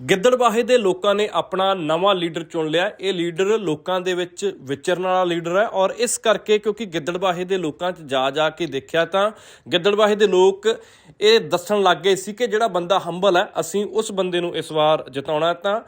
ਗਿੱਦੜਬਾਹੇ ਦੇ ਲੋਕਾਂ ਨੇ ਆਪਣਾ ਨਵਾਂ ਲੀਡਰ ਚੁਣ ਲਿਆ। ਇਹ ਲੀਡਰ ਲੋਕਾਂ ਦੇ ਵਿੱਚ ਵਿਚਰਨ ਵਾਲਾ ਲੀਡਰ ਹੈ ਔਰ ਇਸ ਕਰਕੇ ਕਿਉਂਕਿ ਗਿੱਦੜਬਾਹੇ ਦੇ ਲੋਕਾਂ 'ਚ ਜਾ ਜਾ ਕੇ ਦੇਖਿਆ ਤਾਂ ਗਿੱਦੜਬਾਹੇ ਦੇ ਲੋਕ ਇਹ ਦੱਸਣ ਲੱਗ ਗਏ ਸੀ ਕਿ ਜਿਹੜਾ ਬੰਦਾ ਹੰਬਲ ਹੈ ਅਸੀਂ ਉਸ ਬੰਦੇ ਨੂੰ ਇਸ ਵਾਰ ਜਿਤਾਉਣਾ ਤਾਂ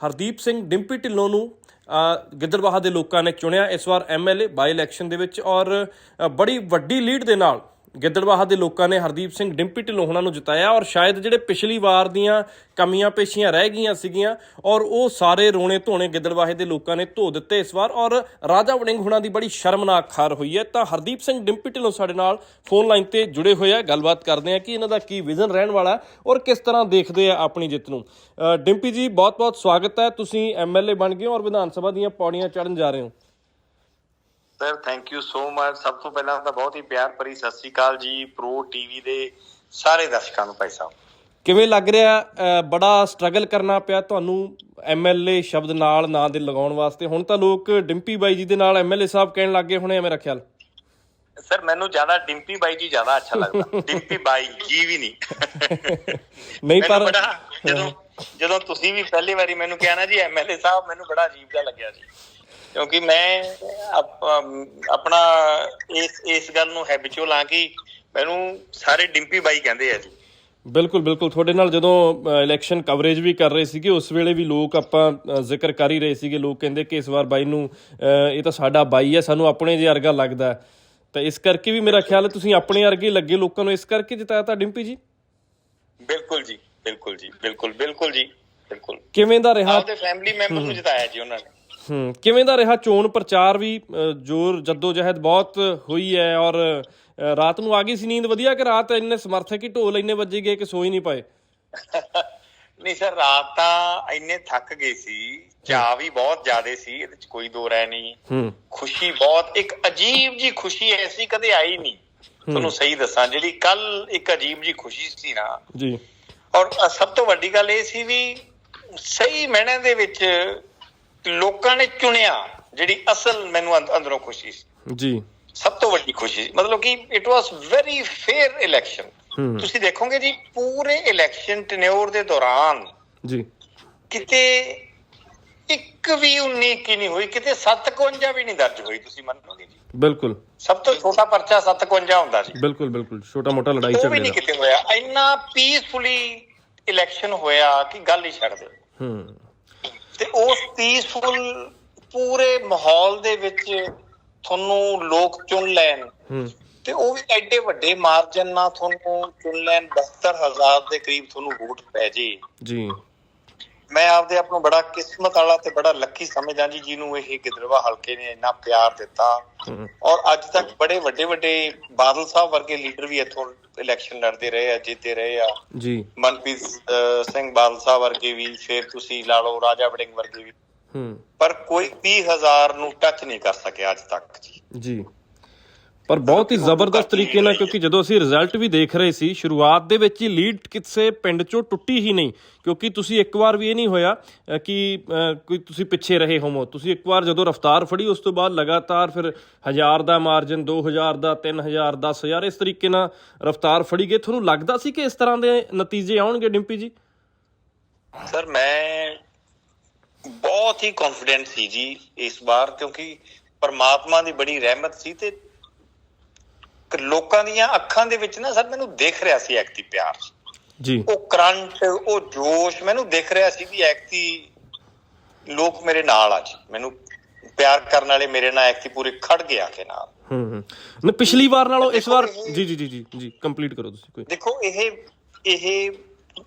ਹਰਦੀਪ ਸਿੰਘ ਡਿੰਪੀ ਢਿੱਲੋਂ ਨੂੰ ਅ, ਗਿੱਦੜਬਾਹਾ ਦੇ ਲੋਕਾਂ ਨੇ ਚੁਣਿਆ। ਇਸ ਵਾਰ ਐਮਐਲਏ ਬਾਈ ਇਲੈਕਸ਼ਨ ਦੇ ਵਿੱਚ ਔਰ ਬੜੀ ਵੱਡੀ ਲੀਡ ਦੇ ਨਾਲ ਗਿੱਦੜਬਾਹਾ ਦੇ ਲੋਕਾਂ ਨੇ ਹਰਦੀਪ ਸਿੰਘ ਡਿੰਪੀ ਢਿੱਲੋਂ ਉਹਨਾਂ ਨੂੰ ਜਿਤਾਇਆ ਔਰ ਸ਼ਾਇਦ ਜਿਹੜੇ ਪਿਛਲੀ ਵਾਰ ਦੀਆਂ ਕਮੀਆਂ ਪੇਸ਼ੀਆਂ ਰਹਿ ਗਈਆਂ ਸੀਗੀਆਂ ਔਰ ਉਹ ਸਾਰੇ ਰੋਣੇ ਧੋਣੇ ਗਿੱਦੜਬਾਹੇ ਦੇ ਲੋਕਾਂ ਨੇ ਧੋ ਦਿੱਤੇ ਇਸ ਵਾਰ ਔਰ ਰਾਜਾ ਵੜਿੰਗ ਹੁਣਾਂ ਦੀ ਬੜੀ ਸ਼ਰਮਨਾਕ ਹਾਰ ਹੋਈ ਹੈ ਤਾਂ ਹਰਦੀਪ ਸਿੰਘ ਡਿੰਪੀ ਢਿੱਲੋਂ ਸਾਡੇ ਨਾਲ ਫੋਨ ਲਾਈਨ ਤੇ ਜੁੜੇ ਹੋਏ ਆ, ਗੱਲਬਾਤ ਕਰਦੇ ਆ ਕਿ ਇਹਨਾਂ ਦਾ ਕੀ ਵਿਜ਼ਨ ਰਹਿਣ ਵਾਲਾ ਔਰ ਕਿਸ ਤਰ੍ਹਾਂ ਦੇਖਦੇ ਆ ਆਪਣੀ ਜਿੱਤ ਨੂੰ। ਡਿੰਪੀ ਜੀ, ਬਹੁਤ-ਬਹੁਤ ਸਵਾਗਤ ਹੈ। ਤੁਸੀਂ ਐਮਐਲਏ ਬਣ ਗਏ ਹੋ ਔਰ ਵਿਧਾਨ ਸਭਾ ਦੀਆਂ ਪੌੜੀਆਂ ਚੜ੍ਹਨ ਜਾ ਰਹੇ ਹੋ। Sir thank you so much ਸਭ ਤੋਂ ਪਹਿਲਾਂ ਤਾਂ ਬਹੁਤ ਹੀ ਪਿਆਰ ਭਰੀ ਸਤਿ ਸ੍ਰੀ ਅਕਾਲ ਜੀ ਪ੍ਰੋ ਟੀਵੀ ਦੇ ਸਾਰੇ ਦਰਸ਼ਕਾਂ ਨੂੰ ਭਾਈ ਸਾਹਿਬ। ਕਿਵੇਂ ਲੱਗ ਰਿਹਾ? ਬੜਾ ਸਟਰਗਲ ਕਰਨਾ ਪਿਆ ਤੁਹਾਨੂੰ ਐਮਐਲਏ ਸ਼ਬਦ ਨਾਲ ਨਾਂ ਦੇ ਲਗਾਉਣ ਵਾਸਤੇ। ਹੁਣ ਤਾਂ ਲੋਕ ਡਿੰਪੀ ਬਾਈ ਜੀ ਦੇ ਨਾਲ ਐਮਐਲਏ ਸਾਹਿਬ ਕਹਿਣ ਲੱਗੇ ਹੋਣੇ ਮੇਰਾ ਖਿਆਲ। ਸਰ ਮੈਨੂੰ ਜ਼ਿਆਦਾ ਡਿੰਪੀ ਬਾਈ ਜੀ ਜ਼ਿਆਦਾ ਅੱਛਾ ਲੱਗਦਾ। ਡਿੰਪੀ ਬਾਈ ਜੀ ਵੀ ਨਹੀਂ। ਨਹੀਂ ਪਰ ਜਦੋਂ ਜਦੋਂ ਤੁਸੀਂ ਵੀ ਪਹਿਲੀ ਵਾਰੀ ਮੈਨੂੰ ਕਿਹਾ ਨਾ ਜੀ ਐਮਐਲਏ ਸਾਹਿਬ ਮੈਨੂੰ ਬੜਾ ਅਜੀਬ ਜਿਹਾ ਲੱਗਿਆ ਜੀ। ਕਿਉਂਕਿ ਮੈਂ ਆਪਣਾ ਇਸ ਇਸ ਗੱਲ ਨੂੰ ਹੈਬਿਚੁਅਲ ਆ ਕਿ ਮੈਨੂੰ ਸਾਰੇ ਡਿੰਪੀ ਬਾਈ ਕਹਿੰਦੇ ਆ ਜੀ। ਬਿਲਕੁਲ ਬਿਲਕੁਲ। ਤੁਹਾਡੇ ਨਾਲ ਜਦੋਂ ਇਲੈਕਸ਼ਨ ਕਵਰੇਜ ਵੀ ਕਰ ਰਹੇ ਸੀਗੇ ਉਸ ਵੇਲੇ ਵੀ ਲੋਕ ਆਪਾਂ ਜ਼ਿਕਰ ਕਰ ਹੀ ਰਹੇ ਸੀਗੇ। ਲੋਕ ਕਹਿੰਦੇ ਕਿ ਇਸ ਵਾਰ ਬਾਈ ਨੂੰ ਇਹ ਤਾਂ ਸਾਡਾ ਬਾਈ ਹੈ ਸਾਨੂੰ ਆਪਣੇ ਜਿਹਾ ਵਰਗਾ ਲੱਗਦਾ। ਤਾਂ ਇਸ ਕਰਕੇ ਵੀ ਮੇਰਾ ਖਿਆਲ ਹੈ ਤੁਸੀਂ ਆਪਣੇ ਵਰਗੇ ਲੱਗੇ ਲੋਕਾਂ ਨੂੰ ਇਸ ਕਰਕੇ ਜਿਤਾਇਆ ਤਾਂ ਡਿੰਪੀ ਜੀ? ਬਿਲਕੁਲ ਜੀ ਬਿਲਕੁਲ ਜੀ ਬਿਲਕੁਲ ਬਿਲਕੁਲ ਜੀ ਬਿਲਕੁਲ। ਕਿਵੇਂ ਦਾ ਰਿਹਾ? ਆਪਦੇ ਫੈਮਿਲੀ ਮੈਂਬਰ ਨੂੰ ਜਿਤਾਇਆ ਜੀ ਉਹਨਾਂ ਨੇ। ਹੂੰ ਕਿਵੇਂ ਦਾ ਰਿਹਾ ਚੋਣ ਪ੍ਰਚਾਰ ਵੀ? ਜ਼ੋਰ ਜੱਦੋ ਜਹਿਦ ਬਹੁਤ ਹੋਈ ਹੈ ਔਰ ਰਾਤ ਨੂੰ ਆ ਗਈ ਸੀ ਨੀਂਦ ਵਧੀਆ ਕਿ ਰਾਤ ਇੰਨੇ ਸਮਰਥਕ ਹੀ ਢੋਲ ਇੰਨੇ ਵੱਜੇ ਗਏ ਕਿ ਸੋ ਹੀ ਨਹੀਂ ਪਾਏ? ਨਹੀਂ ਸਰ ਰਾਤ ਤਾਂ ਇੰਨੇ ਥੱਕ ਗਏ ਸੀ ਚਾਹ ਵੀ ਬਹੁਤ ਜ਼ਿਆਦੇ ਸੀ ਇਹਦੇ ਚ ਕੋਈ ਦੋ ਰਹਿ ਨਹੀਂ। ਹੂੰ। ਖੁਸ਼ੀ ਬਹੁਤ ਇੱਕ ਅਜੀਬ ਜੀ ਖੁਸ਼ੀ ਐਸੀ ਕਦੇ ਆਈ ਨਹੀਂ। ਤੁਹਾਨੂੰ ਸਹੀ ਦੱਸਾਂ ਜਿਹੜੀ ਕੱਲ ਇੱਕ ਅਜੀਬ ਜੀ ਖੁਸ਼ੀ ਸੀ ਨਾ। ਜੀ। ਔਰ ਸਭ ਤੋਂ ਵੱਡੀ ਗੱਲ ਇਹ ਸੀ ਵੀ ਸਹੀ ਮੈਨੇ ਦੇ ਵਿੱਚ ਲੋਕਾਂ ਨੇ ਚੁਣਿਆ ਜਿਹੜੀ ਅਸਲ ਮੈਨੂੰ ਅੰਦ- ਅੰਦਰੋਂ ਖੁਸ਼ੀ ਸੀ। ਜੀ। ਸਭ ਤੋਂ ਵੱਡੀ ਖੁਸ਼ੀ ਸੀ। ਮਤਲਬ ਕਿ it was very fair election ਤੁਸੀਂ ਦੇਖੋਗੇ ਜੀ ਪੂਰੇ ਇਲੈਕਸ਼ਨ ਟਨਿਓਰ ਦੇ ਦੌਰਾਨ ਜੀ। ਕਿਤੇ ਇੱਕ ਵੀ 19 ਕੀ ਨਹੀਂ ਹੋਈ ਕਿਤੇ 57 ਵੀ ਨਹੀਂ ਦਰਜ ਹੋਈ ਤੁਸੀਂ ਮੰਨੋਗੇ ਜੀ। ਬਿਲਕੁਲ। ਸਭ ਤੋਂ ਛੋਟਾ ਪਰਚਾ 57 ਹੁੰਦਾ ਜੀ ਬਿਲਕੁਲ ਬਿਲਕੁਲ। ਛੋਟਾ ਮੋਟਾ ਲੜਾਈ ਉਹ ਵੀ ਨਹੀਂ ਕਿਤੇ ਹੋਇਆ। ਇੰਨਾ ਪੀਸਫੁਲੀ ਇਲੈਕਸ਼ਨ ਹੋਇਆ ਕਿ ਗੱਲ ਹੀ ਛੱਡ ਦਿਓ। ਹੂੰ। ਤੇ ਉਸ ਪੀਸਫੁਲ ਪੂਰੇ ਮਾਹੌਲ ਦੇ ਵਿੱਚ ਤੁਹਾਨੂੰ ਲੋਕ ਚੁਣ ਲੈਣ। ਤੇ ਉਹ ਵੀ ਐਡੇ ਵੱਡੇ ਮਾਰਜਨ ਨਾਲ ਤੁਹਾਨੂੰ ਚੁਣ ਲੈਣ 72000 ਦੇ ਕਰੀਬ ਤੁਹਾਨੂੰ ਵੋਟ ਪੈ ਜੇ। ਜੀ। ਮੈਂ ਆਪਦੇ ਆਪ ਨੂੰ ਬੜਾ ਕਿਸਮਤ ਵਾਲਾ ਤੇ ਬੜਾ ਲੱਕੀ ਸਮਝਦਾ ਜੀ ਜਿਹਨੂੰ ਇਹ ਗਿੱਦੜਵਾ ਹਲਕੇ ਨੇ ਇੰਨਾ ਪਿਆਰ ਦਿੱਤਾ। ਔਰ ਅੱਜ ਤੱਕ ਬੜੇ ਵੱਡੇ ਵੱਡੇ ਬਾਦਲ ਸਾਹਿਬ ਵਰਗੇ ਲੀਡਰ ਵੀ ਇੱਥੋਂ ਇਲੈਕਸ਼ਨ ਲੜਦੇ ਰਹੇ ਆ ਜਿੱਤੇ ਰਹੇ ਆ। ਜੀ। ਮਨਪ੍ਰੀਤ ਸਿੰਘ ਬਾਦਲ ਸਾਹਿਬ ਵਰਗੇ ਵੀ ਫਿਰ ਤੁਸੀਂ ਲਾ ਲਓ ਰਾਜਾ ਵੜਿੰਗ ਵਰਗੇ ਵੀ। ਹੂੰ। ਪਰ ਕੋਈ 30000 ਨੂੰ ਟੱਚ ਨਹੀਂ ਕਰ ਸਕਿਆ ਅੱਜ ਤੱਕ ਜੀ। ਜੀ। ਪਰ ਬਹੁਤ ਹੀ ਜ਼ਬਰਦਸਤ ਤਰੀਕੇ ਨਾਲ, ਕਿਉਂਕਿ ਜਦੋਂ ਅਸੀਂ ਰਿਜ਼ਲਟ ਵੀ ਦੇਖ ਰਹੇ ਸੀ, ਸ਼ੁਰੂਆਤ ਦੇ ਵਿੱਚ ਹੀ ਲੀਡ ਕਿਸੇ ਪਿੰਡ ਚੋਂ ਟੁੱਟੀ ਹੀ ਨਹੀਂ, ਕਿਉਂਕਿ ਤੁਸੀਂ ਇੱਕ ਵਾਰ ਵੀ ਇਹ ਨਹੀਂ ਹੋਇਆ ਕਿ ਕੋਈ ਤੁਸੀਂ ਪਿੱਛੇ ਰਹੇ ਹੋਵੋ। ਤੁਸੀਂ ਇੱਕ ਵਾਰ ਜਦੋਂ ਰਫਤਾਰ ਫੜੀ, ਉਸ ਤੋਂ ਬਾਅਦ ਲਗਾਤਾਰ ਫਿਰ 1000 ਦਾ ਮਾਰਜਨ 2000 ਦਾ 3000 10000 ਇਸ ਤਰੀਕੇ ਨਾਲ ਰਫਤਾਰ ਫੜੀ ਗਏ। ਤੁਹਾਨੂੰ ਲੱਗਦਾ ਸੀ ਕਿ ਇਸ ਤਰ੍ਹਾਂ ਦੇ ਨਤੀਜੇ ਆਉਣਗੇ, ਡਿੰਪੀ ਜੀ? ਸਰ, ਮੈਂ ਬਹੁਤ ਹੀ ਕੌਨਫੀਡੈਂਟ ਸੀ ਜੀ ਇਸ ਵਾਰ, ਕਿਉਂਕਿ ਪਰਮਾਤਮਾ ਦੀ ਬੜੀ ਰਹਿਮਤ ਸੀ ਤੇ ਲੋਕਾਂ ਦੀਆਂ ਅੱਖਾਂ ਦੇ ਵਿੱਚ ਨਾ ਸਰ ਮੈਨੂੰ ਦਿਖ ਰਿਹਾ ਸੀ ਐਕਟੀ ਪਿਆਰ। ਜੀ। ਉਹ ਕਰੰਟ ਉਹ ਜੋਸ਼ ਮੈਨੂੰ ਦਿਖ ਰਿਹਾ ਸੀ ਵੀ ਐਕਟੀ ਲੋਕ ਮੇਰੇ ਨਾਲ ਆ ਜੀ। ਮੈਨੂੰ ਪਿਆਰ ਕਰਨ ਵਾਲੇ ਮੇਰੇ ਨਾਲ ਐਕਟੀ ਪੂਰੇ ਖੜ ਗਿਆ ਕੇ ਨਾਲ। ਹੂੰ ਹੂੰ। ਨਾ ਪਿਛਲੀ ਵਾਰ ਨਾਲੋਂ ਇਸ ਵਾਰ ਜੀ ਜੀ ਜੀ ਜੀ ਜੀ ਕੰਪਲੀਟ ਕਰੋ ਤੁਸੀਂ ਕੋਈ। ਦੇਖੋ ਇਹ ਇਹ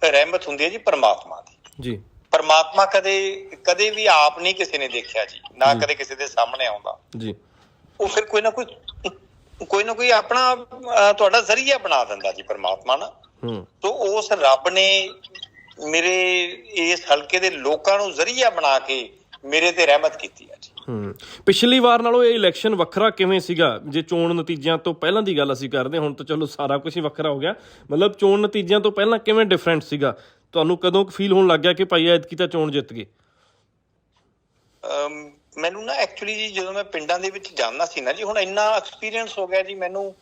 ਰਹਿਮਤ ਹੁੰਦੀ ਹੈ ਜੀ ਪਰਮਾਤਮਾ ਦੀ। ਜੀ। ਪਰਮਾਤਮਾ ਕਦੇ ਕਦੇ ਵੀ ਆਪ ਨਹੀਂ ਕਿਸੇ ਨੇ ਦੇਖਿਆ ਜੀ। ਨਾ ਕਦੇ ਕਿਸੇ ਦੇ ਸਾਹਮਣੇ ਆਉਂਦਾ। ਜੀ। ਉਹ ਫਿਰ ਕੋਈ ਨਾ ਕੋਈ ਕੋਈ ਨਾ ਕੋਈ ਆਪਣਾ ਤੁਹਾਡਾ ਜ਼ਰੀਆ ਬਣਾ ਦਿੰਦਾ ਜੀ ਪਰਮਾਤਮਾ ਨਾ। ਹੂੰ। ਤੋ ਉਸ ਰੱਬ ਨੇ ਮੇਰੇ ਇਸ ਹਲਕੇ ਦੇ ਲੋਕਾਂ ਨੂੰ ਜ਼ਰੀਆ ਬਣਾ ਕੇ ਮੇਰੇ ਤੇ ਰਹਿਮਤ ਕੀਤੀ ਹੈ ਜੀ। ਹੂੰ। ਪਿਛਲੀ ਵਾਰ ਨਾਲੋਂ ਇਹ ਇਲੈਕਸ਼ਨ ਵੱਖਰਾ ਕਿਵੇਂ ਸੀਗਾ? ਜੇ ਚੋਣ ਨਤੀਜਿਆਂ ਤੋਂ ਪਹਿਲਾਂ ਦੀ ਗੱਲ ਅਸੀਂ ਕਰਦੇ ਹੁਣ ਤਾਂ ਚਲੋ ਸਾਰਾ ਕੁਝ ਹੀ ਵੱਖਰਾ ਹੋ ਗਿਆ। ਮਤਲਬ ਚੋਣ ਨਤੀਜਿਆਂ ਤੋਂ ਪਹਿਲਾਂ ਕਿਵੇਂ ਡਿਫਰੈਂਟ ਸੀਗਾ? ਤੁਹਾਨੂੰ ਕਦੋਂ ਫੀਲ ਹੋਣ ਲੱਗ ਗਿਆ ਕਿ ਭਾਈ ਐਤਕੀ ਤਾਂ ਚੋਣ ਜਿੱਤ ਗਏ? ਅਮ, ਮੈਨੂੰ ਨਾ ਐਕਚੁਅਲੀ ਜੀ ਜਦੋਂ ਮੈਂ ਪਿੰਡਾਂ ਦੇ ਵਿੱਚ ਜਾਂਦਾ ਸੀ ਨਾ ਜੀ ਹੁਣ ਇੰਨਾ ਐਕਸਪੀਰੀਅੰਸ ਹੋ ਗਿਆ ਜੀ ਮੈਨੂੰ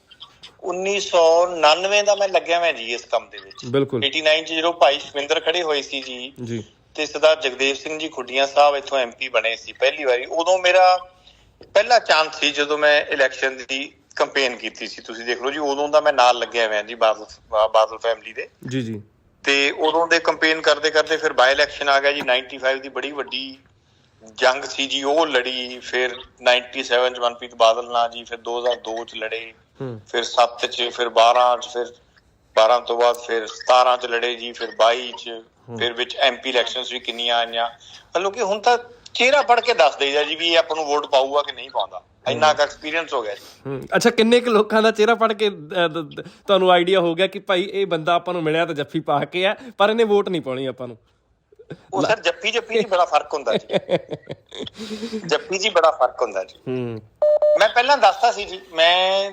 1999 ਦਾ ਮੈਂ ਲੱਗਿਆ ਮੈਂ ਜੀ ਇਸ ਕੰਮ ਦੇ ਵਿੱਚ। ਬਿਲਕੁਲ। 89 ਚ ਜਦੋਂ ਭਾਈ ਸ਼ਵਿੰਦਰ ਖੜੇ ਹੋਏ ਸੀ ਜੀ ਜੀ। ਤੇ ਸਰਦਾਰ ਜਗਦੇਵ ਸਿੰਘ ਜੀ ਖੁੱਡੀਆਂ ਸਾਹਿਬ ਇੱਥੋਂ ਐਮਪੀ ਬਣੇ ਸੀ ਪਹਿਲੀ ਵਾਰੀ ਉਦੋਂ ਮੇਰਾ ਪਹਿਲਾ ਚਾਂਸ ਸੀ ਜਦੋਂ ਮੈਂ ਇਲੈਕਸ਼ਨ ਦੀ ਕੰਪੇਨ ਕੀਤੀ ਸੀ। ਤੁਸੀਂ ਦੇਖ ਲਓ ਜੀ ਉਦੋਂ ਦਾ ਮੈਂ ਨਾਲ ਲੱਗਿਆ ਹੋਇਆ ਜੀ ਬਾਦਲ ਬਾਦਲ ਫੈਮਿਲੀ ਦੇ। ਜੀ ਜੀ। ਤੇ ਉਦੋਂ ਦੇ ਕੰਪੇਨ ਕਰਦੇ ਕਰਦੇ ਫਿਰ ਬਾਈ ਇਲੈਕਸ਼ਨ ਆ ਗਿਆ ਜੀ 95 ਦੀ ਬੜੀ ਵੱਡੀ ਜੰਗ ਸੀ ਜੀ ਉਹ ਲੜੀ ਫਿਰ 97 ਚ ਮਨਪ੍ਰੀਤ ਬਾਦਲ ਨਾਲ ਜੀ ਫਿਰ 2002 ਚ ਲੜੇ। ਫਿਰ 7 ਚ ਫਿਰ 12 ਚ ਫਿਰ 12 ਤੋਂ ਬਾਅਦ ਫਿਰ 17 ਚ ਲੜੇ ਜੀ ਫਿਰ 22 ਚ। ਫਿਰ ਵਿੱਚ ਐਮਪੀ ਇਲੈਕਸ਼ਨਸ ਵੀ ਕਿੰਨੀਆਂ ਆਈਆਂ। ਮਤਲਬ ਕਿ ਹੁਣ ਤਾਂ ਚਿਹਰਾ ਪੜ ਕੇ ਦੱਸ ਦੇਈਦਾ ਜੀ ਵੀ ਇਹ ਆਪਾਂ ਨੂੰ ਵੋਟ ਪਾਊਗਾ ਕਿ ਨਹੀਂ ਪਾਉਂਦਾ। ਇੰਨਾ ਕੁ ਐਕਸਪੀਰੀਅੰਸ ਹੋ ਗਿਆ ਜੀ। ਅੱਛਾ ਕਿੰਨੇ ਕੁ ਲੋਕਾਂ ਦਾ ਚਿਹਰਾ ਪੜ ਕੇ ਤੁਹਾਨੂੰ ਆਈਡੀਆ ਹੋ ਗਿਆ ਕਿ ਭਾਈ ਇਹ ਬੰਦਾ ਆਪਾਂ ਨੂੰ ਮਿਲਿਆ ਤਾਂ ਜੱਫੀ ਪਾ ਕੇ ਆ ਪਰ ਇਹਨੇ ਵੋਟ ਨਹੀਂ ਪਾਉਣੀ ਆਪਾਂ ਨੂੰ। ਉਹ ਸਰ ਜੱਫੀ ਜੱਫੀ ਜੀ ਬੜਾ ਫ਼ਰਕ ਹੁੰਦਾ ਜੀ। ਜੱਫੀ ਜੀ ਬੜਾ ਫ਼ਰਕ ਹੁੰਦਾ ਜੀ। ਹੂੰ। ਮੈਂ ਪਹਿਲਾਂ ਦੱਸਤਾ ਸੀ ਜੀ ਮੈਂ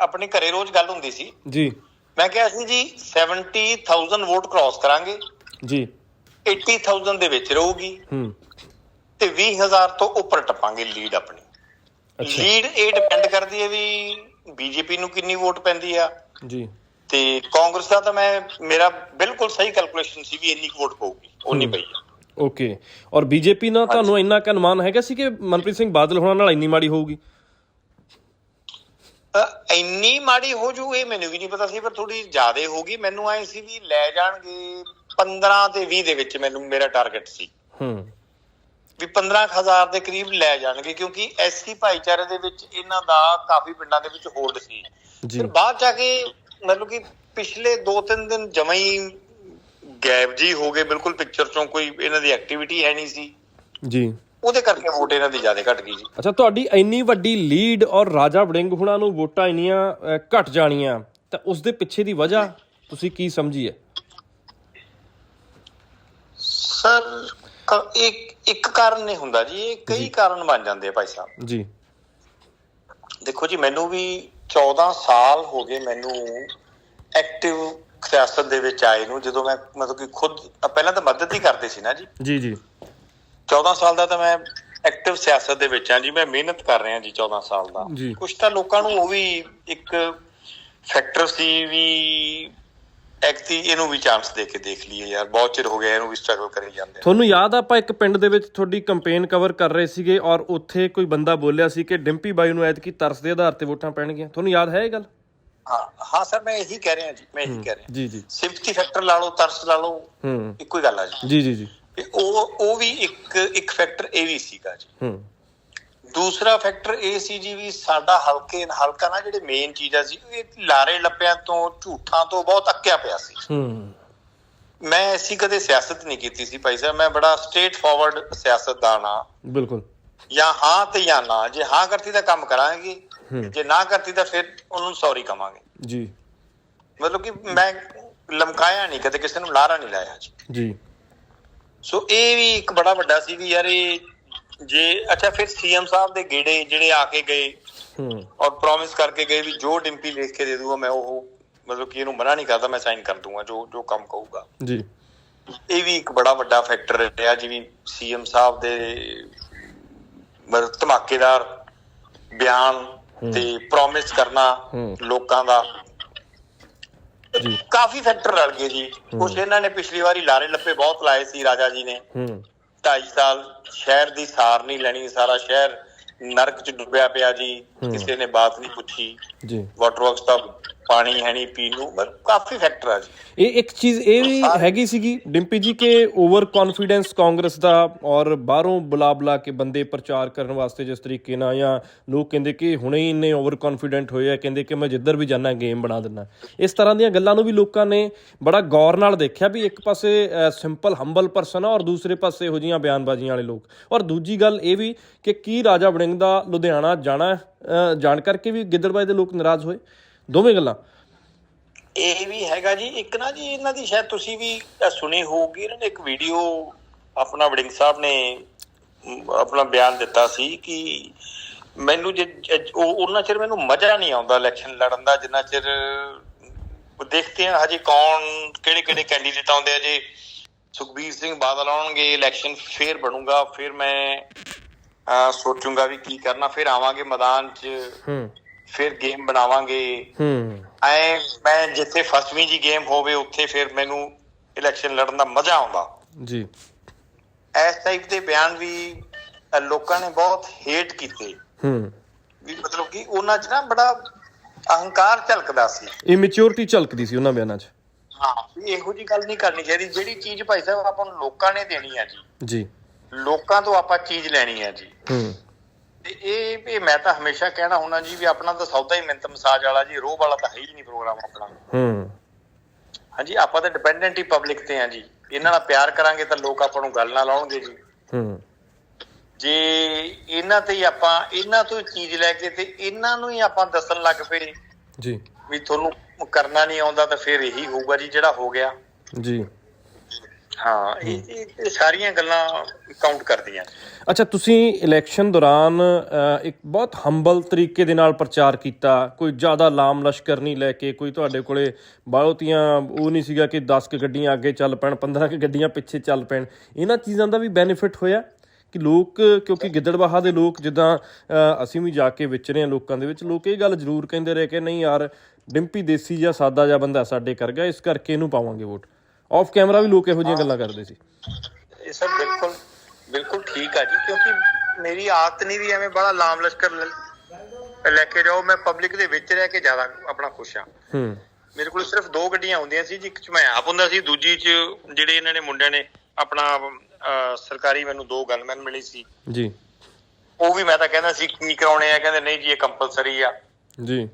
ਆਪਣੇ ਘਰੇ ਰੋਜ਼ ਗੱਲ ਹੁੰਦੀ ਸੀ। ਜੀ। ਮੈਂ ਕਿਹਾ ਸੀ ਜੀ 70000 ਵੋਟ ਕ੍ਰਾਸ ਕਰਾਂਗੇ। ਜੀ। 80000 ਦੇ ਵਿੱਚ ਰਹੂਗੀ। ਹੂੰ। ਤੇ 20000 ਤੋਂ ਉੱਪਰ ਟੱਪਾਂਗੇ ਲੀਡ ਆਪਣੀ। ਅੱਛਾ। ਲੀਡ ਇਹ ਡਿਪੈਂਡ ਕਰਦੀ ਹੈ ਵੀ ਬੀਜੇਪੀ ਨੂੰ ਕਿੰਨੀ ਵੋਟ ਪੈਂਦੀ ਆ। ਜੀ। ਤੇ ਕਾਂਗਰਸ ਦਾ ਤਾਂ ਮੈਂ ਮੇਰਾ ਬਿਲਕੁਲ ਸਹੀ ਕੈਲਕੂਲੇਸ਼ਨ ਸੀ ਵੀ ਇੰਨੀ ਵੋਟ ਪਊਗੀ ਉਨੀ ਪਈ ਆ। ਓਕੇ। ਔਰ ਬੀਜੇਪੀ ਨਾਲ ਤੁਹਾਨੂੰ ਇੰਨਾ ਕੁ ਅਨੁਮਾਨ ਹੈਗਾ ਸੀ ਕਿ ਮਨਪ੍ਰੀਤ ਸਿੰਘ ਬਾਦਲ ਹੋਣਾ ਨਾਲ ਇੰਨੀ ਮਾੜੀ ਹੋਊਗੀ? ਇੰਨੀ ਮਾੜੀ ਹੋ ਜੂ ਇਹ ਮੈਨੂੰ ਵੀ ਨਹੀਂ ਪਤਾ ਸੀ ਪਰ ਥੋੜੀ ਜ਼ਿਆਦਾ ਹੋਗੀ ਮੈਨੂੰ ਆਏ ਸੀ ਵੀ ਲੈ ਜਾਣਗੇ 15 ਤੇ 20 ਦੇ ਵਿੱਚ ਮੈਨੂੰ ਮੇਰਾ ਟਾਰਗੇਟ ਸੀ। ਹੂੰ। ਵੀ 15000 ਦੇ ਕਰੀਬ ਲੈ ਜਾਣਗੇ ਕਿਉਂਕਿ ਐਸਸੀ ਭਾਈਚਾਰੇ ਦੇ ਵਿੱਚ ਇਹਨਾਂ ਦਾ ਕਾਫੀ ਪਿੰਡਾਂ ਦੇ ਵਿੱਚ ਹੋਲਡ ਸੀ। ਜੀ। ਫਿਰ ਬਾਅਦ ਜਾ ਕੇ ਮਤਲਬ ਕਿ ਪਿਛਲੇ 2-3 ਦਿਨ ਜਮਾਂ ਹੀ ਗਾਇਬ ਜੀ ਹੋ ਗਏ ਬਿਲਕੁਲ ਪਿਕਚਰ ਚੋਂ ਕੋਈ ਇਹਨਾਂ ਦੀ ਐਕਟੀਵਿਟੀ ਹੈ ਨਹੀਂ ਸੀ। ਜੀ। ਉਹਦੇ ਕਰਕੇ ਵੋਟ ਇਹਨਾਂ ਦੀ ਜ਼ਿਆਦਾ ਘਟ ਗਈ ਜੀ। ਅੱਛਾ ਤੁਹਾਡੀ ਇੰਨੀ ਵੱਡੀ ਲੀਡ ਔਰ ਰਾਜਾ ਵੜਿੰਗ ਹੁਣਾਂ ਨੂੰ ਵੋਟਾਂ ਇੰਨੀਆਂ ਘਟ ਜਾਣੀਆਂ ਤਾਂ ਉਸ ਦੇ ਪਿੱਛੇ ਦੀ ਵਜ੍ਹਾ ਤੁਸੀਂ ਕੀ ਸਮਝੀ ਹੈ ਸਰ ਇੱਕ ਇੱਕ ਕਾਰਨ ਨਹੀਂ ਹੁੰਦਾ ਜੀ ਇਹ ਕਈ ਕਾਰਨ ਬਣ ਜਾਂਦੇ ਆ ਭਾਈ ਸਾਹਿਬ। ਜੀ। ਦੇਖੋ ਜੀ ਮੈਨੂੰ ਵੀ 14 ਸਾਲ ਹੋ ਗਏ ਮੈਨੂੰ ਐਕਟਿਵ ਸਿਆਸਤ ਦੇ ਵਿੱਚ ਆਏ ਨੂੰ ਜਦੋਂ ਮੈਂ ਮਤਲਬ ਕਿ ਖੁਦ ਪਹਿਲਾਂ ਤਾਂ ਮਦਦ ਹੀ ਕਰਦੇ ਸੀ ਨਾ ਜੀ। ਜੀ ਜੀ। 14 ਸਾਲ ਦਾ ਤਾਂ ਮੈਂ ਐਕਟਿਵ ਸਿਆਸਤ ਦੇ ਵਿੱਚ ਆ ਜੀ ਮੈਂ ਮਿਹਨਤ ਕਰ ਰਿਹਾ ਜੀ 14 ਸਾਲ ਦਾ। ਕੁਝ ਤਾਂ ਲੋਕਾਂ ਨੂੰ ਉਹ ਵੀ ਇੱਕ ਫੈਕਟਰ ਸੀ ਵੀ ਐਕਤੀ ਇਹਨੂੰ ਵੀ ਚਾਂਸ ਦੇ ਕੇ ਦੇਖ ਲਈਏ ਯਾਰ ਬਹੁਤ ਚਿਰ ਹੋ ਗਿਆ ਇਹਨੂੰ ਵੀ ਸਟਰਗਲ ਕਰੀ ਜਾਂਦੇ। ਤੁਹਾਨੂੰ ਯਾਦ ਆ ਆਪਾਂ ਇੱਕ ਪਿੰਡ ਦੇ ਵਿੱਚ ਤੁਹਾਡੀ ਕੈਂਪੇਨ ਕਵਰ ਕਰ ਰਹੇ ਸੀਗੇ ਔਰ ਉੱਥੇ ਕੋਈ ਬੰਦਾ ਬੋਲਿਆ ਸੀ ਕਿ ਡਿੰਪੀ ਬਾਈ ਨੂੰ ਐਤਕੀ ਤਰਸ ਦੇ ਆਧਾਰ ਤੇ ਵੋਟਾਂ ਪੈਣਗੀਆਂ। ਤੁਹਾਨੂੰ ਯਾਦ ਹੈ ਇਹ ਗੱਲ? ਹਾਂ ਹਾਂ ਸਰ ਮੈਂ ਇਹੀ ਕਹਿ ਰਿਹਾ ਜੀ ਮੈਂ ਇਹੀ ਕਹਿ ਰਿਹਾ। ਜੀ ਜੀ। ਸਿੰਪਥੀ ਫੈਕਟਰ ਲਾ ਲਓ ਤਰਸ ਲਾ ਲਓ ਹੂੰ। ਇੱਕੋ ਹੀ ਗੱਲ ਆ ਜੀ। ਜੀ ਜੀ ਉਹ ਉਹ ਵੀ ਇੱਕ ਇੱਕ ਫੈਕਟਰ ਇਹ ਵੀ ਸੀਗਾ ਜੀ। ਹੂੰ। ਦੂਸਰਾ ਫੈਕਟਰ ਇਹ ਸੀ ਜੀ ਵੀ ਸਾਡਾ ਹਲਕੇ ਹਲਕਾ ਨਾ ਜਿਹੜੇ ਮੇਨ ਚੀਜ਼ਾਂ ਸੀ ਇਹ ਲਾਰੇ ਲੱਪਿਆਂ ਤੋਂ ਝੂਠਾਂ ਤੋਂ ਬਹੁਤ ਅੱਕਿਆ ਪਿਆ ਸੀ। ਹੂੰ। ਮੈਂ ਐਸੀ ਕਦੇ ਸਿਆਸਤ ਨਹੀਂ ਕੀਤੀ ਸੀ ਭਾਈ ਸਾਹਿਬ ਮੈਂ ਬੜਾ ਸਟ੍ਰੇਟ ਫਾਰਵਰਡ ਸਿਆਸਤਦਾਨ ਆ ਬਿਲਕੁਲ। ਜਾਂ ਹਾਂ ਤੇ ਜਾਂ ਨਾ ਜੇ ਹਾਂ ਕਰਤੀ ਤਾਂ ਕੰਮ ਕਰਾਂਗੇ ਜੇ ਨਾ ਕਰਤੀ ਤਾਂ ਫਿਰ ਉਹਨੂੰ ਸੌਰੀ ਕਵਾਂਗੇ। ਜੀ। ਮਤਲਬ ਕਿ ਮੈਂ ਲਮਕਾਇਆ ਨਹੀਂ ਕਦੇ ਕਿਸੇ ਨੂੰ ਲਾਰਾ ਨਹੀਂ ਲਾਇਆ ਜੀ। ਜੀ। ਸੋ ਇਹ ਵੀ ਇੱਕ ਬੜਾ ਵੱਡਾ ਸੀ ਵੀ ਯਾਰ ਇਹ ਜੇ ਅੱਛਾ ਫਿਰ ਸੀਐਮ ਸਾਹਿਬ ਦੇ ਗੇੜੇ ਜਿਹੜੇ ਆ ਕੇ ਗਏ ਹੂੰ। ਔਰ ਪ੍ਰੋਮਿਸ ਕਰਕੇ ਗਏ ਵੀ ਜੋ ਡਿੰਪੀ ਲਿਖ ਕੇ ਦੇ ਦੂਗਾ ਮੈਂ ਉਹ ਮਤਲਬ ਕਿ ਇਹਨੂੰ ਮਨਾ ਨਹੀਂ ਕਰਦਾ ਮੈਂ ਸਾਈਨ ਕਰ ਦੂੰਗਾ ਜੋ ਜੋ ਕੰਮ ਕਹੂਗਾ। ਜੀ। ਇਹ ਵੀ ਇੱਕ ਬੜਾ ਵੱਡਾ ਫੈਕਟਰ ਰਿਹਾ ਜਿਵੇਂ ਸੀਐਮ ਸਾਹਿਬ ਦੇ ਮਤਲਬ ਧਮਾਕੇਦਾਰ ਬਿਆਨ ਤੇ ਪ੍ਰੋਮਿਸ ਕਰਨਾ। ਲੋਕਾਂ ਦਾ। ਜੀ। ਕਾਫੀ ਫੈਕਟਰ ਰਲ ਗਏ ਜੀ। ਕੁਛ ਇਹਨਾਂ ਨੇ ਪਿਛਲੀ ਵਾਰੀ ਲਾਰੇ ਲੱਪੇ ਬਹੁਤ ਲਾਏ ਸੀ ਰਾਜਾ ਜੀ ਨੇ। ਹੂੰ। 2.5 ਸਾਲ ਸ਼ਹਿਰ ਦੀ ਸਾਰ ਨਹੀਂ ਲੈਣੀ ਸਾਰਾ ਸ਼ਹਿਰ ਨਰਕ ਚ ਡੁੱਬਿਆ ਪਿਆ ਜੀ ਕਿਸੇ ਨੇ ਬਾਤ ਨਹੀਂ ਪੁੱਛੀ। ਜੀ। ਵਾਟਰ ਵਰਕਸ ਦਾ ਪਾਣੀ ਹੈ ਨਹੀਂ ਪੀਣ ਨੂੰ ਮਤਲਬ ਕਾਫੀ ਫੈਕਟਰ ਆ ਜੀ। ਇਹ ਇੱਕ ਚੀਜ਼ ਇਹ ਵੀ ਹੈਗੀ ਸੀਗੀ ਡਿੰਪੀ ਜੀ ਕਿ ਓਵਰ ਕੌਨਫੀਡੈਂਸ ਕਾਂਗਰਸ ਦਾ ਔਰ ਬਾਹਰੋਂ ਬੁਲਾ ਬੁਲਾ ਕੇ ਬੰਦੇ ਪ੍ਰਚਾਰ ਕਰਨ ਵਾਸਤੇ ਜਿਸ ਤਰੀਕੇ ਨਾਲ ਜਾਂ ਲੋਕ ਕਹਿੰਦੇ ਕਿ ਹੁਣੇ ਹੀ ਇੰਨੇ ਓਵਰ ਕੌਨਫੀਡੈਂਟ ਹੋਏ ਆ ਕਹਿੰਦੇ ਕਿ ਮੈਂ ਜਿੱਧਰ ਵੀ ਜਾਣਾ ਗੇਮ ਬਣਾ ਦਿੰਦਾ। ਇਸ ਤਰ੍ਹਾਂ ਦੀਆਂ ਗੱਲਾਂ ਨੂੰ ਵੀ ਲੋਕਾਂ ਨੇ ਬੜਾ ਗੌਰ ਨਾਲ ਦੇਖਿਆ ਵੀ ਇੱਕ ਪਾਸੇ ਸਿੰਪਲ ਹੰਬਲ ਪਰਸਨ ਆ ਔਰ ਦੂਸਰੇ ਪਾਸੇ ਇਹੋ ਜਿਹੀਆਂ ਬਿਆਨਬਾਜ਼ੀਆਂ ਵਾਲੇ ਲੋਕ। ਔਰ ਦੂਜੀ ਗੱਲ ਇਹ ਵੀ ਕਿ ਕੀ ਰਾਜਾ ਵੜਿੰਗ ਦਾ ਲੁਧਿਆਣਾ ਜਾਣਾ ਜਾਣ ਕਰਕੇ ਵੀ ਗਿੱਦੜਬਾਈ ਦੇ ਲੋਕ ਨਾਰਾਜ਼ ਹੋਏ? ਦੋਵੇਂ ਗੱਲਾਂ? ਇਹ ਵੀ ਹੈਗਾ ਜੀ। ਇੱਕ ਨਾ ਜੀ ਇਹਨਾਂ ਦੀ ਸ਼ਾਇਦ ਤੁਸੀਂ ਵੀ ਸੁਣੀ ਹੋਊਗੀ। ਇਹਨਾਂ ਨੇ ਇੱਕ ਵੀਡੀਓ ਆਪਣਾ ਵੜਿੰਗ ਸਾਹਿਬ ਨੇ ਆਪਣਾ ਬਿਆਨ ਦਿੱਤਾ ਸੀ ਕਿ ਮੈਨੂੰ ਜੇ ਜੇ- ਉਹ ਉਹਨਾਂ ਚਿਰ ਮੈਨੂੰ ਮਜ਼ਾ ਨਹੀਂ ਆਉਂਦਾ ਇਲੈਕਸ਼ਨ ਲੜਨ ਦਾ ਜਿੰਨਾ ਚਿਰ ਉਹ ਦੇਖਦੇ ਆ ਹਜੇ ਕੌਣ ਕਿਹੜੇ ਕਿਹੜੇ ਕੈਂਡੀਡੇਟ ਆਉਂਦੇ ਆ। ਜੇ ਸੁਖਬੀਰ ਸਿੰਘ ਬਾਦਲ ਆਉਣਗੇ ਇਲੈਕਸ਼ਨ ਫੇਰ ਬਣੂਗਾ ਫਿਰ ਮੈਂ ਸੋਚੂੰਗਾ ਵੀ ਕੀ ਕਰਨਾ। ਫਿਰ ਆਵਾਂਗੇ ਮੈਦਾਨ 'ਚ। ਹੂੰ। ਫਿਰ ਗੇਮ ਬਣਾਵਾਂਗੇ। ਹੂੰ। ਐ ਮੈਂ ਜਿੱਥੇ ਫਸਵੀਂ ਜੀ ਗੇਮ ਹੋਵੇ ਉੱਥੇ ਫਿਰ ਮੈਨੂੰ ਇਲੈਕਸ਼ਨ ਲੜਨ ਦਾ ਮਜ਼ਾ ਆਉਂਦਾ। ਜੀ। ਇਸ ਟਾਈਪ ਦੇ ਬਿਆਨ ਵੀ ਲੋਕਾਂ ਨੇ ਬਹੁਤ ਹੇਟ ਕੀਤੇ। ਹੂੰ। ਵੀ ਮਤਲਬ ਕਿ ਉਹਨਾਂ 'ਚ ਨਾ ਬੜਾ ਅਹੰਕਾਰ ਝਲਕਦਾ ਸੀ। ਇਹ ਮੈਚੁਰਿਟੀ ਝਲਕਦੀ ਸੀ ਉਹਨਾਂ ਬਿਆਨਾਂ 'ਚ। ਹਾਂ ਵੀ ਇਹੋ ਜੀ ਗੱਲ ਨਹੀਂ ਕਰਨੀ ਚਾਹੀਦੀ। ਜਿਹੜੀ ਚੀਜ਼ ਭਾਈ ਸਾਹਿਬ ਆਪਾਂ ਨੂੰ ਲੋਕਾਂ ਨੇ ਦੇਣੀ ਆ ਜੀ। ਜੀ। ਲੋਕਾਂ ਤੋਂ ਆਪਾਂ ਚੀਜ਼ ਲੈਣੀ ਆ ਜੀ। ਹੂੰ। ਤੇ ਇਹ ਇਹ ਮੈਂ ਤਾਂ ਹਮੇਸ਼ਾ ਕਹਿਣਾ ਹੁੰਦਾ ਜੀ ਵੀ ਆਪਣਾ ਤਾਂ ਸੌਦਾ ਹੀ ਮਿੰਤ ਮਸਾਜ ਵਾਲਾ ਜੀ ਰੋਹ ਵਾਲਾ ਤਾਂ ਹੈ ਹੀ ਨਹੀਂ ਪ੍ਰੋਗਰਾਮ ਆਪਣਾ। ਹੂੰ। ਹਾਂਜੀ ਆਪਾਂ ਤਾਂ ਡਿਪੈਂਡੈਂਟ ਹੀ ਪਬਲਿਕ ਤੇ ਆ ਜੀ। ਇਹਨਾਂ ਨਾਲ ਪਿਆਰ ਕਰਾਂਗੇ ਤਾਂ ਲੋਕ ਆਪਾਂ ਨੂੰ ਗੱਲ ਨਾ ਲਾਉਣਗੇ ਜੀ। ਹੂੰ। ਜੇ ਇਹਨਾਂ ਤੇ ਹੀ ਆਪਾਂ ਇਹਨਾਂ ਤੋਂ ਹੀ ਚੀਜ਼ ਲੈ ਕੇ ਤੇ ਇਹਨਾਂ ਨੂੰ ਹੀ ਆਪਾਂ ਦੱਸਣ ਲੱਗ ਪਏ ਜੀ। ਵੀ ਤੁਹਾਨੂੰ ਕਰਨਾ ਨਹੀਂ ਆਉਂਦਾ ਤਾਂ ਫਿਰ ਇਹੀ ਹੋਊਗਾ ਜੀ ਜਿਹੜਾ ਹੋ ਗਿਆ। ਜੀ। ਹਾਂ ਇਹ ਸਾਰੀਆਂ ਗੱਲਾਂ ਕਾਊਂਟ ਕਰਦੀਆਂ। ਅੱਛਾ ਤੁਸੀਂ ਇਲੈਕਸ਼ਨ ਦੌਰਾਨ ਇੱਕ ਬਹੁਤ ਹੰਬਲ ਤਰੀਕੇ ਦੇ ਨਾਲ ਪ੍ਰਚਾਰ ਕੀਤਾ। ਕੋਈ ਜ਼ਿਆਦਾ ਲਾਮ ਲਸ਼ਕਰ ਨਹੀਂ ਲੈ ਕੇ ਕੋਈ ਤੁਹਾਡੇ ਕੋਲੇ ਬਹੁਤੀਆਂ ਉਹ ਨਹੀਂ ਸੀਗਾ ਕਿ 10 ਕੁ ਗੱਡੀਆਂ ਅੱਗੇ ਚੱਲ ਪੈਣ 15 ਕੁ ਗੱਡੀਆਂ ਪਿੱਛੇ ਚੱਲ ਪੈਣ। ਇਹਨਾਂ ਚੀਜ਼ਾਂ ਦਾ ਵੀ ਬੈਨੀਫਿਟ ਹੋਇਆ ਕਿ ਲੋਕ ਕਿਉਂਕਿ ਗਿੱਦੜਬਾਹਾ ਦੇ ਲੋਕ ਜਿੱਦਾਂ ਅਸੀਂ ਵੀ ਜਾ ਕੇ ਵਿਚਰੇ ਹਾਂ ਲੋਕਾਂ ਦੇ ਵਿੱਚ ਲੋਕ ਇਹ ਗੱਲ ਜ਼ਰੂਰ ਕਹਿੰਦੇ ਰਹੇ ਕਿ ਨਹੀਂ ਯਾਰ ਡਿੰਪੀ ਦੇਸੀ ਜਾਂ ਸਾਦਾ ਜਿਹਾ ਬੰਦਾ ਸਾਡੇ ਕਰ ਗਿਆ ਇਸ ਕਰਕੇ ਇਹਨੂੰ ਪਾਵਾਂਗੇ ਵੋਟ। ਆਫ ਕੈਮਰਾ ਵੀ ਲੋਕ ਇਹੋ ਜਿਹੀਆਂ ਗੱਲਾਂ ਕਰਦੇ ਸੀ। ਇਹ ਸਭ ਬਿਲਕੁਲ ਬਿਲਕੁਲ ਠੀਕ ਆ ਜੀ ਕਿਉਂਕਿ ਮੇਰੀ ਆਦਤ ਨਹੀਂ ਵੀ ਐਵੇਂ ਬੜਾ ਲਾਮ ਲਸ਼ਕਰ ਲੈ- ਕੇ ਜਾਓ ਮੈਂ ਪਬਲਿਕ ਦੇ ਵਿੱਚ ਰਹਿ ਕੇ ਜ਼ਿਆਦਾ ਆਪਣਾ ਖੁਸ਼ ਆ ਹੂੰ। ਮੇਰੇ ਕੋਲ ਸਿਰਫ ਦੋ ਗੱਡੀਆਂ ਹੁੰਦੀਆਂ ਸੀ ਜੀ ਇੱਕ ਚ ਮੈਂ ਆਪ ਹੁੰਦਾ ਸੀ ਦੂਜੀ ਚ ਜਿਹੜੇ ਇਹਨਾਂ ਨੇ ਮੁੰਡਿਆਂ ਨੇ ਆਪਣਾ ਸਰਕਾਰੀ ਮੈਨੂੰ ਦੋ ਗਨਮੈਨ ਮਿਲੀ ਸੀ। ਜੀ। ਉਹ ਵੀ ਮੈਂ ਤਾਂ ਕਹਿੰਦਾ ਸੀ ਕੀ ਕਰਾਉਣੇ ਆ ਕਹਿੰਦੇ ਨਹੀਂ ਜੀ ਇਹ ਕੰਪਲਸਰੀ ਆ। ਜੀ।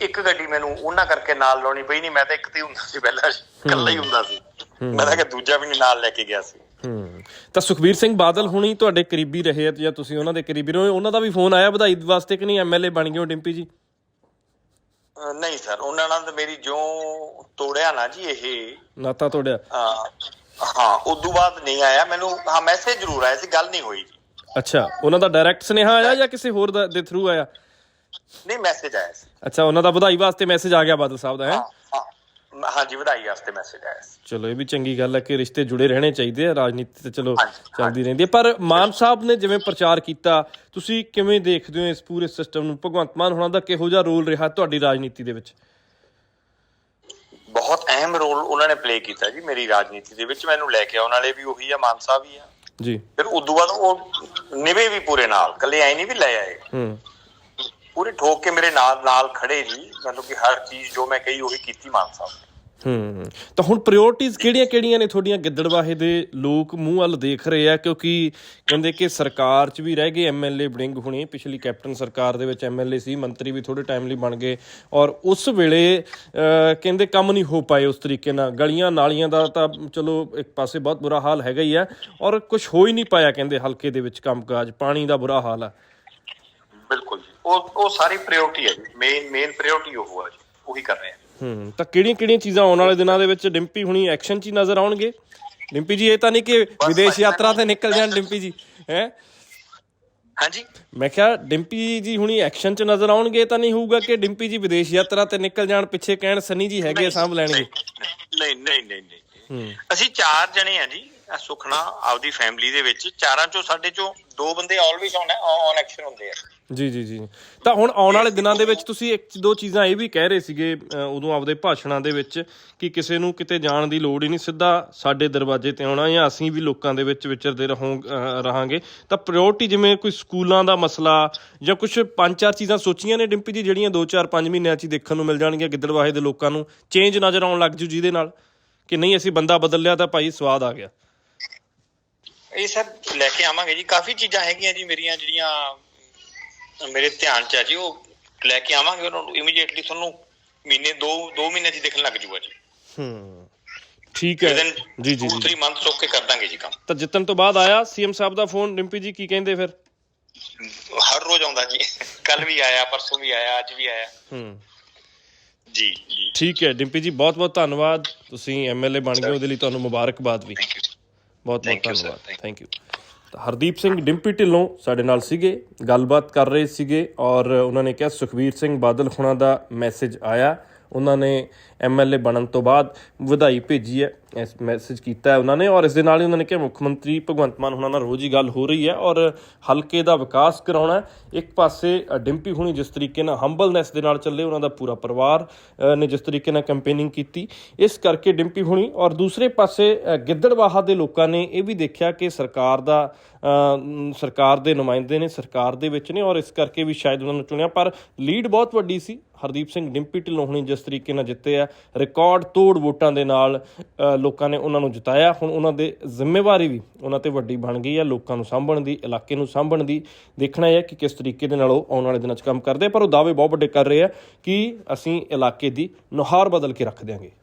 ਇੱਕ ਗੱਡੀ ਮੈਨੂੰ ਉਹਨਾਂ ਕਰਕੇ ਨਾਲ ਲਾਉਣੀ ਪਈ ਨਹੀਂ ਮੈਂ ਤਾਂ ਇੱਕ ਤੇ ਹੁੰਦਾ ਸੀ ਪਹਿਲਾਂ ਇਕੱਲਾ ਹੀ ਹੁੰਦਾ ਸੀ। ਮੈਂ ਤਾਂ ਕਿ ਦੂਜਾ ਵੀ ਨਹੀਂ ਨਾਲ ਲੈ ਕੇ ਗਿਆ ਸੀ। ਹੂੰ। ਤਾਂ ਸੁਖਬੀਰ ਸਿੰਘ ਬਾਦਲ ਹੁਣੀ ਤੁਹਾਡੇ ਕਰੀਬੀ ਰਹੇ ਆ ਜਾਂ ਤੁਸੀਂ ਉਹਨਾਂ ਦੇ ਕਰੀਬੀ ਰਹੇ ਉਹਨਾਂ ਦਾ ਵੀ ਫੋਨ ਆਇਆ ਵਧਾਈ ਵਾਸਤੇ ਕਿ ਨਹੀਂ? ਐਮਐਲਏ ਬਣ ਗਏ ਹੋ ਡਿੰਪੀ ਜੀ? ਨਹੀਂ ਸਰ ਉਹਨਾਂ ਨਾਲ ਤਾਂ ਮੇਰੀ ਜੋ ਤੋੜਿਆ ਨਾ ਜੀ ਇਹ। ਨਾਤਾ ਅਹ, ਹਾਂ ਉਦੋਂ ਬਾਅਦ ਨਹੀਂ ਆਇਆ। ਮੈਨੂੰ ਹਾਂ ਮੈਸੇਜ ਜ਼ਰੂਰ ਆਇਆ ਸੀ ਗੱਲ ਨਹੀਂ ਹੋਈ ਜੀ। ਅੱਛਾ ਉਹਨਾਂ ਦਾ ਡਾਇਰੈਕਟ ਸੁਨੇਹਾ ਆਇਆ ਜਾਂ ਕਿਸੇ ਹੋਰ ਦੇ ਥਰੂ ਆਇਆ? ਨਹੀਂ ਮੈਸੇਜ ਆਇਆ ਸੀ। ਅੱਛਾ ਉਹਨਾਂ ਦਾ ਵਧਾਈ ਵਾਸਤੇ ਮੈਸੇਜ ਆ ਗਿਆ ਬਾਦਲ ਸਾਹਿਬ ਦਾ ਹੈ? ਹਾਂ ਹਾਂ। ਹਾਂਜੀ ਵਧਾਈ ਵਾਸਤੇ ਮੈਸੇਜ ਆਇਆ ਸੀ। ਚਲੋ ਇਹ ਵੀ ਚੰਗੀ ਗੱਲ ਹੈ ਕਿ ਰਿਸ਼ਤੇ ਜੁੜੇ ਰਹਿਣੇ ਚਾਹੀਦੇ ਆ ਰਾਜਨੀਤੀ ਤੇ ਚਲੋ ਚੱਲਦੀ ਰਹਿੰਦੀ ਹੈ। ਪਰ ਮਾਨ ਸਾਹਿਬ ਨੇ ਜਿਵੇਂ ਪ੍ਰਚਾਰ ਕੀਤਾ ਤੁਸੀਂ ਕਿਵੇਂ ਦੇਖਦੇ ਹੋ ਇਸ ਪੂਰੇ ਸਿਸਟਮ ਨੂੰ? ਭਗਵੰਤ ਮਾਨ ਹੋਣਾ ਦਾ ਕਿਹੋ ਜਿਹਾ ਰੋਲ ਰਿਹਾ ਤੁਹਾਡੀ ਰਾਜਨੀਤੀ ਦੇ ਵਿੱਚ? ਬਹੁਤ ਅਹਿਮ ਰੋਲ ਉਹਨਾਂ ਨੇ ਪਲੇ ਕੀਤਾ ਜੀ ਮੇਰੀ ਰਾਜਨੀਤੀ ਦੇ ਵਿੱਚ। ਮੈਨੂੰ ਲੈ ਕੇ ਆਉਣ ਵਾਲੇ ਵੀ ਉਹੀ ਆ ਮਾਨ ਸਾਹਿਬ ਵੀ ਆ। ਜੀ। ਫਿਰ ਉਦੋਂ ਬਾਅਦ ਉਹ ਨਿਵੇ ਵੀ ਪੂਰੇ ਨਾਲ ਕੱਲੇ ਐ ਨਹੀਂ ਵੀ ਲੈ ਆਏ। ਹੂੰ। ਪੂਰੇ ਠੋਕ ਕੇ ਮੇਰੇ ਨਾਲ ਨਾਲ ਖੜੇ ਜੀ। ਮਤਲਬ ਕਿ ਹਰ ਚੀਜ਼ ਜੋ ਮੈਂ ਕਹੀ ਉਹੀ ਕੀਤੀ ਮਾਨ ਸਾਹਿਬ ਨੇ। ਹੂੰ। ਤਾਂ ਹੁਣ ਪ੍ਰਾਇੋਰਟੀਆਂ ਕਿਹੜੀਆਂ-ਕਿਹੜੀਆਂ ਨੇ ਤੁਹਾਡੀਆਂ? ਗਿੱਦੜਵਾਹੇ ਦੇ ਲੋਕ ਮੂੰਹ ਵੱਲ ਦੇਖ ਰਹੇ ਆ ਕਿਉਂਕਿ ਕਹਿੰਦੇ ਕਿ ਸਰਕਾਰ 'ਚ ਵੀ ਰਹਿ ਗਏ ਐਮਐਲਏ ਬੜਿੰਗ ਹੁਣੇ। ਪਿਛਲੀ ਕੈਪਟਨ ਸਰਕਾਰ ਦੇ ਵਿੱਚ ਐਮਐਲਏ ਸੀ ਮੰਤਰੀ ਵੀ ਥੋੜੇ ਟਾਈਮ ਲਈ ਬਣ ਗਏ। ਔਰ ਉਸ ਵੇਲੇ ਕਹਿੰਦੇ ਕੰਮ ਨਹੀਂ ਹੋ ਪਾਏ ਉਸ ਤਰੀਕੇ ਨਾਲ। ਗਲੀਆਂ ਨਾਲੀਆਂ ਦਾ ਤਾਂ ਚਲੋ ਇੱਕ ਪਾਸੇ ਬਹੁਤ ਬੁਰਾ ਹਾਲ ਹੈਗਾ ਹੀ ਆ। ਔਰ ਕੁਝ ਹੋ ਹੀ ਨਹੀਂ ਪਾਇਆ ਕਹਿੰਦੇ ਹਲਕੇ ਦੇ ਵਿੱਚ ਕੰਮਕਾਜ ਪਾਣੀ ਦਾ ਬੁਰਾ ਹਾਲ ਆ। ਬਿਲਕੁਲ ਉਹ ਉਹ ਸਾਰੀ ਪ੍ਰਾਇੋਰਟੀ ਹੈ ਜੀ ਮੇਨ ਮੇਨ ਪ੍ਰਾਇੋਰਟੀ ਉਹ ਹੈ ਜੀ ਉਹੀ ਕਰ ਰਹੇ ਆ। ਹੂੰ ਤਾਂ ਕਿਹੜੀਆਂ-ਕਿਹੜੀਆਂ ਚੀਜ਼ਾਂ ਆਉਣ ਵਾਲੇ ਦਿਨਾਂ ਦੇ ਵਿੱਚ ਡਿੰਪੀ ਹੁਣੀ ਐਕਸ਼ਨ 'ਚ ਹੀ ਨਜ਼ਰ ਆਉਣਗੇ? ਡਿੰਪੀ ਜੀ ਇਹ ਤਾਂ ਨਹੀਂ ਕਿ ਵਿਦੇਸ਼ ਯਾਤਰਾ ਤੇ ਨਿਕਲ ਜਾਣ ਡਿੰਪੀ ਜੀ ਹੈ? ਹਾਂਜੀ। ਮੈਂ ਕਿਹਾ ਡਿੰਪੀ ਜੀ ਹੁਣੀ ਐਕਸ਼ਨ 'ਚ ਨਜ਼ਰ ਆਉਣਗੇ ਤਾਂ ਨਹੀਂ ਹੋਊਗਾ ਕਿ ਡਿੰਪੀ ਜੀ ਵਿਦੇਸ਼ ਯਾਤਰਾ ਤੇ ਨਿਕਲ ਜਾਣ ਪਿੱਛੇ ਕਹਿਣ ਸਨੀ ਜੀ ਹੈਗੇ ਆ, ਸਾਂਭ ਲੈਣਗੇ? ਨਹੀਂ ਨਹੀਂ ਨਹੀਂ ਨਹੀਂ ਹੂੰ। ਅਸੀਂ ਚਾਰ ਜਣੇ ਆ ਜੀ ਸੁਖਨਾ ਆਪਦੀ ਫੈਮਿਲੀ ਦੇ ਵਿੱਚ ਚਾਰਾਂ ਚੋਂ ਸਾਡੇ ਚੋਂ ਦੋ ਬੰਦੇ ਆਲਵੇਸ ਔਨ ਐਕਸ਼ਨ ਹੁੰਦੇ ਆ। ਜੀ ਜੀ ਜੀ। ਤਾਂ ਹੁਣ ਆਉਣ ਵਾਲੇ ਦਿਨਾਂ ਦੇ ਵਿੱਚ ਤੁਸੀਂ ਇੱਕ, ਦੋ ਚੀਜ਼ਾਂ ਇਹ ਵੀ ਕਹਿ ਰਹੇ ਸੀਗੇ ਉਦੋਂ ਆਪਦੇ ਭਾਸ਼ਣਾਂ ਦੇ ਵਿੱਚ ਕਿ ਕਿਸੇ ਨੂੰ ਕਿਤੇ ਜਾਣ ਦੀ ਲੋੜ ਹੀ ਨਹੀਂ, ਸਿੱਧਾ ਸਾਡੇ ਦਰਵਾਜ਼ੇ ਤੇ ਆਉਣਾ ਜਾਂ ਅਸੀਂ ਵੀ ਲੋਕਾਂ ਦੇ ਵਿੱਚ ਵਿਚਰਦੇ ਰਹੋ ਰਹਾਂਗੇ। ਤਾਂ ਪ੍ਰਾਇੋਰਟੀ ਜਿਵੇਂ ਕੋਈ ਸਕੂਲਾਂ ਦਾ ਮਸਲਾ ਜਾਂ ਕੁਝ ਪੰਜ, ਚਾਰ ਚੀਜ਼ਾਂ ਸੋਚੀਆਂ ਨੇ ਡਿੰਪੀ ਜੀ, ਜਿਹੜੀਆਂ 2-4 5 ਮਹੀਨਿਆਂ 'ਚ ਦੇਖਣ ਨੂੰ ਮਿਲ ਜਾਣਗੀਆਂ ਗਿੱਦੜਵਾਹੇ ਦੇ ਲੋਕਾਂ ਨੂੰ ਚੇਂਜ ਨਜ਼ਰ ਆਉਣ ਲੱਗ ਜੂ ਜਿਹਦੇ ਨਾਲ ਕਿ ਨਹੀਂ ਅਸੀਂ ਬੰਦਾ ਬਦਲ ਲਿਆ ਤਾਂ ਭਾਈ ਸਵਾਦ ਆ ਗਿਆ। ਇਹ ਸਰ ਲੈ ਕੇ ਆਵਾਂਗੇ ਜੀ। ਕਾਫੀ ਚੀਜ਼ਾਂ ਹੈਗੀਆਂ ਜੀ ਮੇਰੀਆਂ, ਜਿਹੜੀਆਂ ਮੇਰੇ ਧਿਆਨ ਚ ਆ ਜੀ ਉਹ ਲੈ ਕੇ ਆਵਾਂਗੇ ਉਹਨਾਂ ਨੂੰ ਇਮੀਡੀਏਟਲੀ ਤੁਹਾਨੂੰ ਮਹੀਨੇ ਦੋ ਦੋ ਮਹੀਨੇ ਚ ਦਿਖਣ ਲੱਗ ਜੂਗਾ ਜੀ। ਹੂੰ ਠੀਕ ਹੈ। ਜੀ ਜੀ ਜੀ। 3 ਮੰਥ ਚੁੱਕ ਕੇ ਕਰ ਦਾਂਗੇ ਜੀ ਕੰਮ। ਤਾਂ ਜਿੱਤਣ ਤੋਂ ਬਾਅਦ ਆਇਆ ਸੀਐਮ ਸਾਹਿਬ ਦਾ ਫੋਨ ਡਿੰਪੀ ਜੀ ਕੀ ਕਹਿੰਦੇ ਫਿਰ? ਹਰ ਰੋਜ਼ ਆਉਂਦਾ ਜੀ। ਕੱਲ ਵੀ ਆਇਆ ਪਰਸੋਂ ਵੀ ਆਇਆ ਅੱਜ ਵੀ ਆਇਆ। ਹੂੰ। ਜੀ ਠੀਕ ਹੈ ਡਿੰਪੀ ਜੀ ਬਹੁਤ ਬਹੁਤ ਧੰਨਵਾਦ। ਤੁਸੀਂ ਐਮਐਲਏ ਬਣ ਗਏ ਉਹਦੇ ਲਈ ਤੁਹਾਨੂੰ ਮੁਬਾਰਕਬਾਦ ਵੀ। ਬਹੁਤ ਬਹੁਤ. ਧੰਨਵਾਦ। ਥੈਂਕ ਯੂ ਹਰਦੀਪ ਸਿੰਘ ਡਿੰਪੀ ਢਿੱਲੋਂ ਸਾਡੇ ਨਾਲ ਸੀਗੇ, ਗੱਲਬਾਤ ਕਰ ਰਹੇ ਸੀਗੇ ਔਰ ਉਹਨਾਂ ਨੇ ਕਿਹਾ ਸੁਖਵੀਰ ਸਿੰਘ ਬਾਦਲ ਹੁਣਾਂ ਦਾ ਮੈਸੇਜ ਆਇਆ। ਉਹਨਾਂ ਨੇ ਐਮਐਲਏ ਬਣਨ ਤੋਂ ਬਾਅਦ ਵਧਾਈ ਭੇਜੀ ਹੈ ਇਸ ਮੈਸੇਜ ਕੀਤਾ ਹੈ ਉਹਨਾਂ ਨੇ ਔਰ ਇਸ ਦੇ ਨਾਲ ਹੀ ਉਹਨਾਂ ਨੇ ਕਿਹਾ ਮੁੱਖ ਮੰਤਰੀ ਭਗਵੰਤ ਮਾਨ ਹੁਣਾਂ ਨਾਲ ਰੋਜ਼ ਹੀ ਗੱਲ ਹੋ ਰਹੀ ਹੈ ਔਰ ਹਲਕੇ ਦਾ ਵਿਕਾਸ ਕਰਾਉਣਾ ਇੱਕ ਪਾਸੇ ਡਿੰਪੀ ਹੁਣੀ ਜਿਸ ਤਰੀਕੇ ਨਾਲ ਹੰਬਲਨੈਸ ਦੇ ਨਾਲ ਚੱਲੇ ਉਹਨਾਂ ਦਾ ਪੂਰਾ ਪਰਿਵਾਰ ਨੇ ਜਿਸ ਤਰੀਕੇ ਨਾਲ ਕੈਂਪੇਨਿੰਗ ਕੀਤੀ। ਇਸ ਕਰਕੇ ਡਿੰਪੀ ਹੁਣੀ ਔਰ ਦੂਸਰੇ ਪਾਸੇ ਅ, ਦੇ ਲੋਕਾਂ ਨੇ ਇਹ ਵੀ ਦੇਖਿਆ ਕਿ ਸਰਕਾਰ ਦਾ ਸਰਕਾਰ ਦੇ ਨੁਮਾਇੰਦੇ ਨੇ ਸਰਕਾਰ ਦੇ ਵਿੱਚ ਨੇ ਔਰ ਇਸ ਕਰਕੇ ਵੀ ਸ਼ਾਇਦ ਉਹਨਾਂ ਨੂੰ ਚੁਣਿਆ ਪਰ ਲੀਡ ਬਹੁਤ ਵੱਡੀ ਸੀ। ਹਰਦੀਪ ਸਿੰਘ ਡਿੰਪੀ ਢਿੱਲੋਂ ਹੁਣੀ ਜਿਸ ਤਰੀਕੇ ਨਾਲ ਜਿੱਤੇ ਆ ਰਿਕਾਰਡ ਤੋੜ ਵੋਟਾਂ ਦੇ ਨਾਲ ਲੋਕਾਂ ਨੇ ਉਹਨਾਂ ਨੂੰ ਜਿਤਾਇਆ। ਹੁਣ ਉਹਨਾਂ ਦੇ ਜ਼ਿੰਮੇਵਾਰੀ ਵੀ ਉਹਨਾਂ ਤੇ ਵੱਡੀ ਬਣ ਗਈ ਹੈ, ਲੋਕਾਂ ਨੂੰ ਸਾਂਭਣ ਦੀ, ਇਲਾਕੇ ਨੂੰ ਸਾਂਭਣ ਦੀ। ਦੇਖਣਾ ਹੈ ਕਿ ਕਿਸ ਤਰੀਕੇ ਦੇ ਨਾਲ ਉਹ ਆਉਣ ਵਾਲੇ ਦਿਨਾਂ 'ਚ ਕੰਮ ਕਰਦੇ ਪਰ ਉਹ ਦਾਅਵੇ ਬਹੁਤ ਵੱਡੇ ਕਰ ਰਹੇ ਆ ਕਿ ਅਸੀਂ ਇਲਾਕੇ ਦੀ ਨੁਹਾਰ ਬਦਲ ਕੇ ਰੱਖ ਦਿਆਂਗੇ।